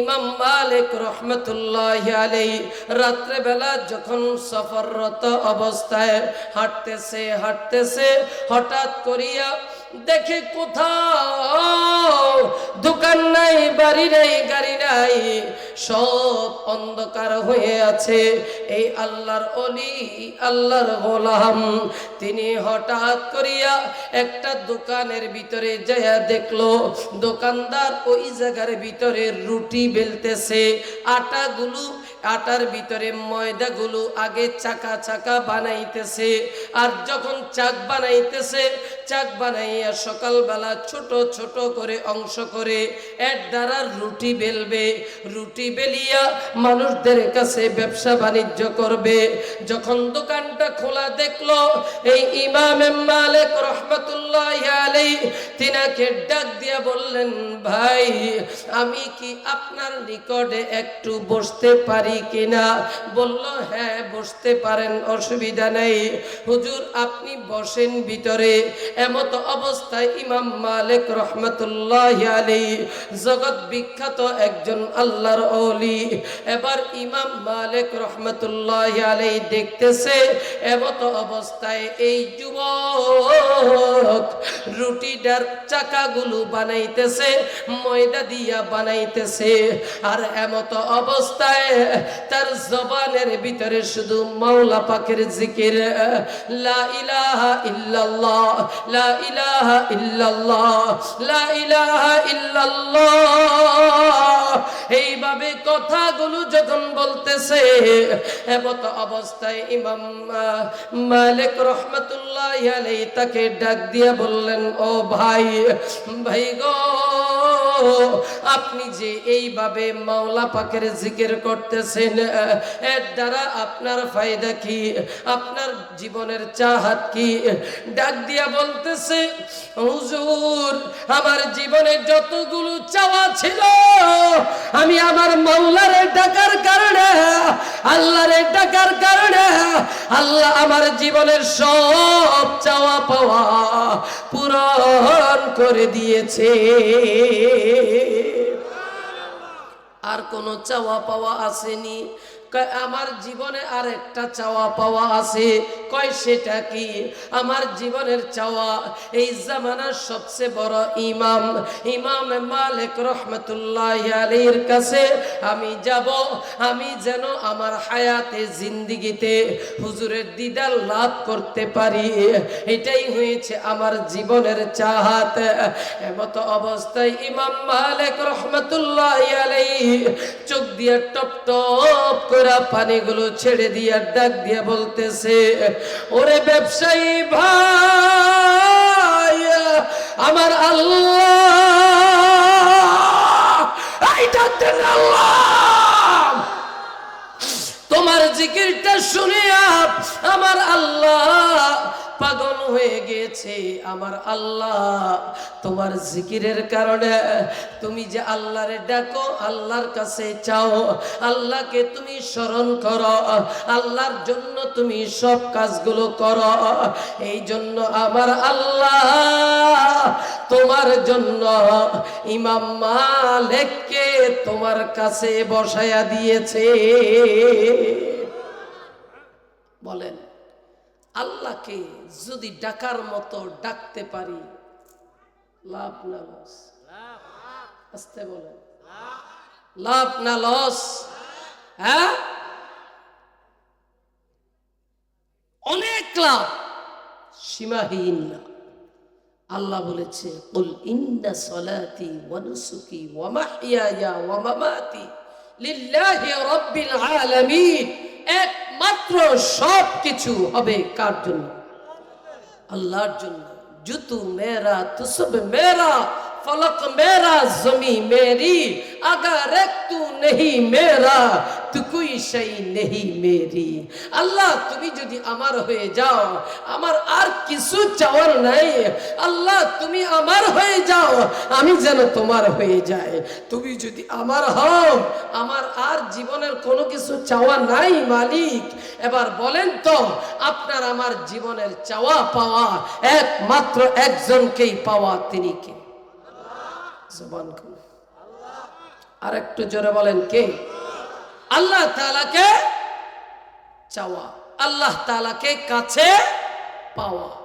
ইমাম মালিক রহমতুল্লাহ আলী রাত্রেবেলা যখন সফররত অবস্থায় হাঁটতেছে হাঁটতেছে, হঠাৎ করিয়া দেখে কোথাও দোকান নাই, বাড়ি নাই, গাড়ি নাই সব অন্ধকার হয়ে আছে। এই আল্লাহর অলি আল্লাহর গোলাম। তিনি হঠাৎ করিয়া একটা দোকানের ভিতরে যাইয়া দেখল, দোকানদার ওই জায়গার ভিতরে রুটি বেলতেছে। আটাগুলো, আটার ভিতরে ময়দাগুলো আগে চাকা চাকা বানাইতেছে। আর যখন চাক বানাইতেছে চাক বানাইয়া সকালবেলা ছোট ছোট করে অংশ করে এর দ্বারা রুটি বেলবে। রুটি বেলিয়া মানুষদের কাছে ব্যবসা বাণিজ্য করবে। যখন দোকানটা খোলা দেখল, এই ইমাম মালিক রহমতুল্লাহ আলাই তিনাকে ডাক দিয়া বললেন, ভাই, আমি কি আপনার নিকটে একটু বসতে পারি কিনা? বলল হ্যাঁ বসতে পারেন, অসুবিধা নেই। হুজুর, আপনি বসেন ভিতরে। এমত অবস্থায় ইমাম মালিক রহমতুল্লাহ আলী জগৎ বিখ্যাত একজন আল্লাহর অলি এবার ইমাম মালিক রহমতুল্লাহ আলী দেখতেছে এমত অবস্থায় এই যুবক রুটিটার চাকাগুলো বানাইতেছে, ময়দা দিয়া বানাইতেছে, আর এমত অবস্থায় তার জবানের ভিতরে শুধু মাওলা পাকের জিকির, লা ইলাহা ইল্লাল্লাহ এইভাবে কথাগুলো যখন বলতেছে, এমত অবস্থায় ইমাম মালিক রহমতুল্লাহ তাকে ডাক দিয়া বললেন, ও ভাই ভাই গো, আপনি যে এইভাবে মাওলা পাকের জিকির করতেছেন, এর দ্বারা আপনার ফায়দা কি? আপনার জীবনের চাহাত কি? ডাক দিয়া বলতেছে, হুজুর, আমার জীবনে যতগুলো চাওয়া ছিল, আমি আমার মাওলারে ডাকার কারণে, আল্লাহরে ডাকার কারণে, আল্লাহ আমার জীবনের সব চাওয়া পাওয়া পূরণ করে দিয়েছে। আর কোনো চাওয়া পাওয়া আসেনি। আমার জীবনে আর একটা চাওয়া পাওয়া আছে। কয়, সেটা কি? আমার জীবনের চাওয়া এই জামানার সবচেয়ে বড় ইমাম। ইমাম মালিক রহমতুল্লাহ আলীর কাছে, আমি যাব, আমি যেন আমার হায়াতে, জিন্দিগিতে হুজুরের দিদার লাভ করতে পারি। এটাই হয়েছে আমার জীবনের চাহাত। এমত অবস্থায় ইমাম মালিক রহমতুল্লাহ আলাই চোখ দিয়ে টপ টপ করে পানিগুলো ছেড়ে দিয়ে ডাক দিয়ে বলতেছে ওরে ব্যবসায়ী ভাই আমার আল্লাহ আল্লাহ তোমার জিকিরটা শুনিয়া আমার আল্লাহ পাগল হয়ে গেছে আমার আল্লাহ, তোমার জিকিরের কারণে তুমি যে আল্লাহরে ডাকো, আল্লাহর কাছে চাও, আল্লাহকে তুমি স্মরণ করো, আল্লাহর জন্য তুমি সব কাজগুলো করো, এই জন্য আমার আল্লাহ তোমার জন্য ইমাম মালেককে তোমার কাছে বসায়া দিয়েছে। বলেন, আল্লাহকে যদি ডাকার মতো ডাকতে পারি, লাভ না লস? আসতে বলেন। লাভ না লস? হ্যাঁ? অনেক লাভ, সীমাহীন লাভ আল্লাহ বলেছে, কুল ইন্না সলাতি ওয়া নুসুকি ওয়া লিল্লাহি রাব্বিল আলামিন। একমাত্র সব কিছু হবে কার জন্য? আল্লাহর জন্য। জুতু মেরা, তুসব মেরা, ফলক মেরা, জমি মেরি, আগার একটু নেহি মেরা তুকুই সেই নেহি মেরি। আল্লাহ, তুমি যদি আমার হয়ে যাও, আমার আর কিছু চাওয়ার নাই। আল্লাহ, তুমি আমার হয়ে যাও, আমি যেন তোমার হয়ে যায় তুমি যদি আমার হও, আমার আর জীবনের কোনো কিছু চাওয়া নাই, মালিক। এবার বলেন তো, আপনার আমার জীবনের চাওয়া পাওয়া একমাত্র একজনকেই পাওয়া তিনি কে? আর একটু জোরে বলেন কে? আল্লাহ তালাকে চাওয়া, আল্লাহ তাআলাকে কাছে পাওয়া।